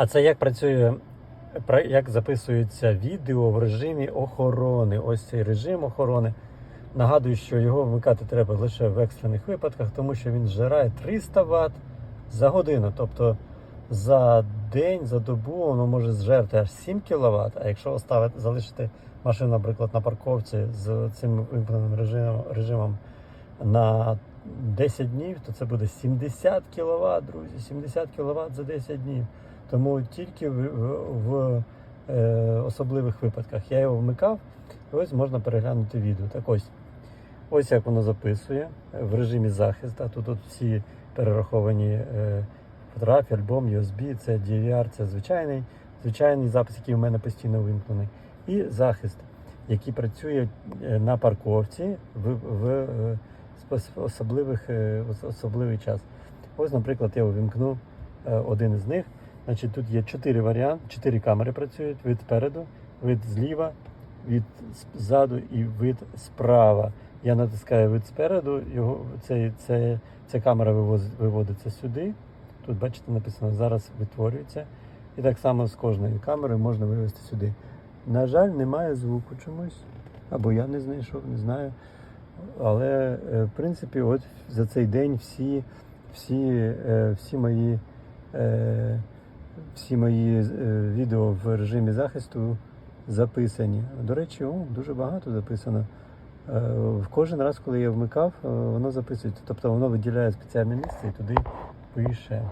А це як працює, як записується відео в режимі охорони? Ось цей режим охорони. Нагадую, що його вмикати треба лише в екстрених випадках, тому що він зжирає 300 Вт за годину. Тобто за день, за добу воно може зжерти аж 7 кВт, а якщо оставити, залишити машину, наприклад, на парковці з цим вимкненим режимом, режимом на 10 днів, то це буде 70 кВт, друзі, 70 кВт за 10 днів. Тому тільки в, в, в е, особливих випадках я його вмикав, і ось можна переглянути відео. Так ось, ось як воно записує в режимі захисту. Тут, тут всі перераховані е, фотографії, альбом, USB, це DVR, це звичайний, звичайний запис, який у мене постійно вимкнений. І захист, який працює е, на парковці в, в е, спос- особливих, е, особливий час. Ось, наприклад, я увімкну е, один із них. Значить, тут є чотири варіанти, чотири камери працюють: вид спереду, вид зліва, від ззаду і вид справа. Я натискаю вид спереду, його цей, це, ця камера вивоз- виводиться сюди. Тут, бачите, написано зараз витворюється. І так само з кожної камери можна вивести сюди. На жаль, немає звуку чомусь. Або я не знайшов, не знаю. Але е, в принципі, от за цей день всі, всі, е, всі мої, е, всі мої е, відео в режимі захисту записані. До речі, о, дуже багато записано. Е, В кожен раз, коли я вмикав, е, воно записується. Тобто воно виділяє спеціальне місце і туди пише.